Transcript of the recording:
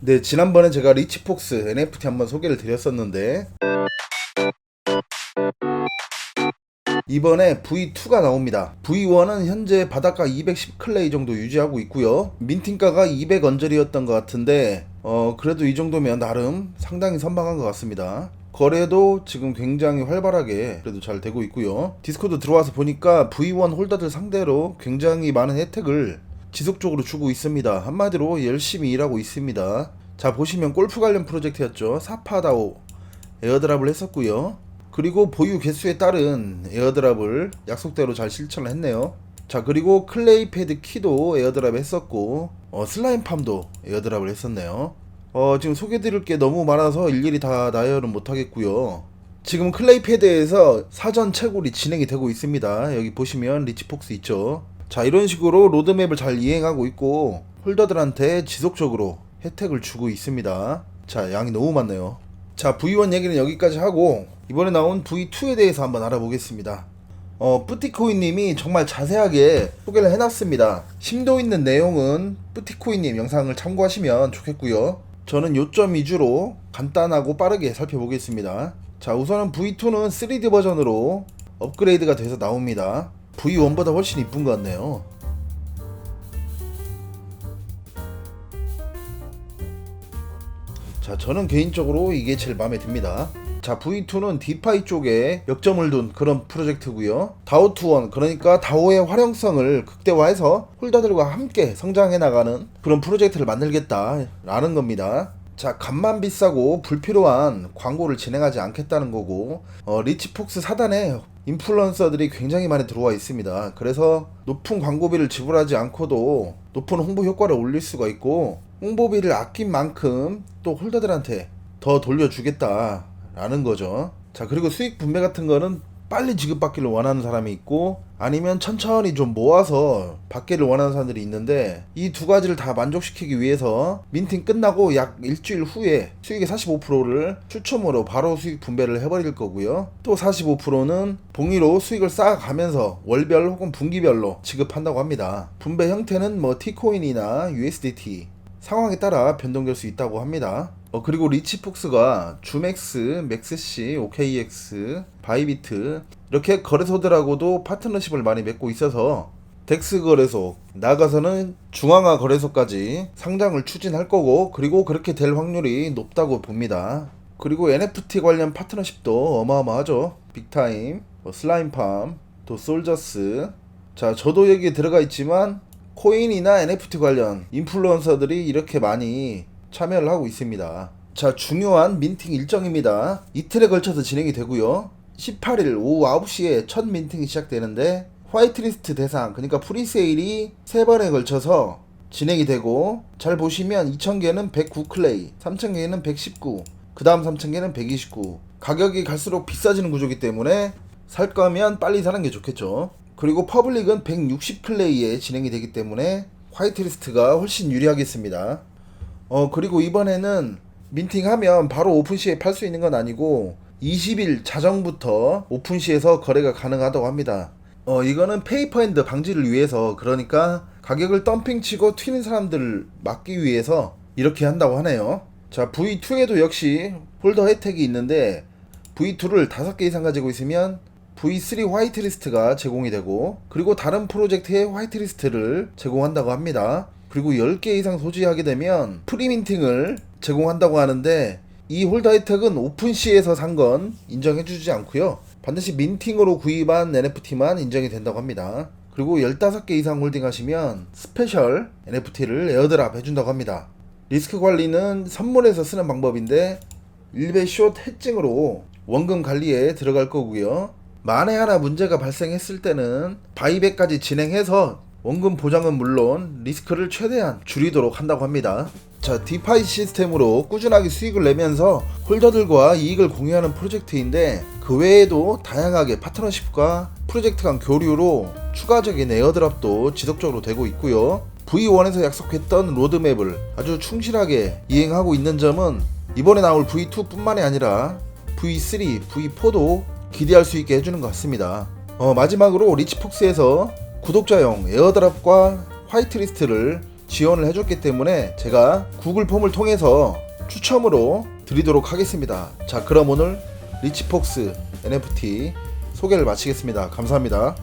네, 지난번에 제가 리치폭스 NFT 한번 소개를 드렸었는데 이번에 V2가 나옵니다. V1은 현재 바닷가 210 클레이 정도 유지하고 있고요. 민팅가가 200 언저리였던 것 같은데 어 그래도 이 정도면 나름 상당히 선방한 것 같습니다. 거래도 지금 굉장히 활발하게 그래도 잘 되고 있고요. 디스코드 들어와서 보니까 V1 홀더들 상대로 굉장히 많은 혜택을 지속적으로 주고 있습니다. 한마디로 열심히 일하고 있습니다. 자 보시면 골프 관련 프로젝트였죠. 사파다오 에어드랍을 했었고요. 그리고 보유 개수에 따른 에어드랍을 약속대로 잘 실천을 했네요. 자 그리고 클레이 패드 키도 에어드랍 했었고 어, 슬라임 팜도 에어드랍을 했었네요. 어, 지금 소개드릴 게 너무 많아서 일일이 다 나열은 못하겠고요. 지금 클레이 패드에서 사전 채굴이 진행이 되고 있습니다. 여기 보시면 리치폭스 있죠. 자 이런 식으로 로드맵을 잘 이행하고 있고 홀더들한테 지속적으로 혜택을 주고 있습니다. 자 양이 너무 많네요. 자 V1 얘기는 여기까지 하고 이번에 나온 V2에 대해서 한번 알아보겠습니다. 어, 뿌티코이님이 정말 자세하게 소개를 해놨습니다. 심도 있는 내용은 뿌티코이님 영상을 참고하시면 좋겠고요. 저는 요점 위주로 간단하고 빠르게 살펴보겠습니다. 자, 우선은 V2는 3D 버전으로 업그레이드가 돼서 나옵니다. V1보다 훨씬 이쁜 것 같네요. 자, 저는 개인적으로 이게 제일 마음에 듭니다. 자, V2는 디파이 쪽에 역점을 둔 그런 프로젝트고요. 다오2원, 그러니까 다오의 활용성을 극대화해서 홀더들과 함께 성장해 나가는 그런 프로젝트를 만들겠다라는 겁니다. 자, 값만 비싸고 불필요한 광고를 진행하지 않겠다는 거고, 어, 리치폭스 사단에 인플루언서들이 굉장히 많이 들어와 있습니다. 그래서 높은 광고비를 지불하지 않고도 높은 홍보 효과를 올릴 수가 있고, 홍보비를 아낀 만큼 또 홀더들한테 더 돌려주겠다라는 거죠. 자, 그리고 수익 분배 같은 거는 빨리 지급받기를 원하는 사람이 있고 아니면 천천히 좀 모아서 받기를 원하는 사람들이 있는데 이 두 가지를 다 만족시키기 위해서 민팅 끝나고 약 일주일 후에 수익의 45%를 추첨으로 바로 수익 분배를 해버릴 거고요. 또 45%는 봉의로 수익을 쌓아가면서 월별 혹은 분기별로 지급한다고 합니다. 분배 형태는 뭐 T코인이나 USDT 상황에 따라 변동될 수 있다고 합니다. 어, 그리고 리치 폭스가 주맥스, 맥스C, OKX, 바이비트 이렇게 거래소들하고도 파트너십을 많이 맺고 있어서 덱스 거래소 나가서는 중앙화 거래소까지 상장을 추진할 거고 그리고 그렇게 될 확률이 높다고 봅니다. 그리고 NFT 관련 파트너십도 어마어마하죠. 빅타임, 뭐 슬라임팜, 또 솔저스. 자, 저도 여기에 들어가 있지만 코인이나 NFT 관련 인플루언서들이 이렇게 많이 참여를 하고 있습니다. 자, 중요한 민팅 일정입니다. 이틀에 걸쳐서 진행이 되고요. 18일 오후 9시에 첫 민팅이 시작되는데 화이트리스트 대상, 그러니까 프리세일이 3번에 걸쳐서 진행이 되고 잘 보시면 2,000개는 109 클레이, 3,000개는 119, 그 다음 3,000개는 129. 가격이 갈수록 비싸지는 구조기 때문에 살 거면 빨리 사는 게 좋겠죠. 그리고 퍼블릭은 160 클레이에 진행이 되기 때문에 화이트리스트가 훨씬 유리하겠습니다. 어 그리고 이번에는 민팅하면 바로 오픈시에 팔 수 있는 건 아니고 20일 자정부터 오픈시에서 거래가 가능하다고 합니다. 어 이거는 페이퍼핸드 방지를 위해서 그러니까 가격을 덤핑 치고 튀는 사람들을 막기 위해서 이렇게 한다고 하네요. 자 V2에도 역시 홀더 혜택이 있는데 V2를 5개 이상 가지고 있으면 V3 화이트리스트가 제공이 되고 그리고 다른 프로젝트의 화이트리스트를 제공한다고 합니다. 그리고 10개 이상 소지하게 되면 프리민팅을 제공한다고 하는데 이 홀더 혜택은 오픈시에서 산 건 인정해주지 않고요. 반드시 민팅으로 구입한 NFT만 인정이 된다고 합니다. 그리고 15개 이상 홀딩하시면 스페셜 NFT를 에어드랍 해준다고 합니다. 리스크 관리는 선물해서 쓰는 방법인데 일베 숏 해칭으로 원금 관리에 들어갈 거고요. 만에 하나 문제가 발생했을 때는 바이백까지 진행해서 원금 보장은 물론 리스크를 최대한 줄이도록 한다고 합니다. 자, 디파이 시스템으로 꾸준하게 수익을 내면서 홀더들과 이익을 공유하는 프로젝트인데 그 외에도 다양하게 파트너십과 프로젝트 간 교류로 추가적인 에어드랍도 지속적으로 되고 있고요. V1에서 약속했던 로드맵을 아주 충실하게 이행하고 있는 점은 이번에 나올 V2뿐만이 아니라 V3, V4도 기대할 수 있게 해주는 것 같습니다. 어, 마지막으로 리치폭스에서 구독자용 에어드랍과 화이트리스트를 지원을 해줬기 때문에 제가 구글 폼을 통해서 추첨으로 드리도록 하겠습니다. 자, 그럼 오늘 리치폭스 NFT 소개를 마치겠습니다. 감사합니다.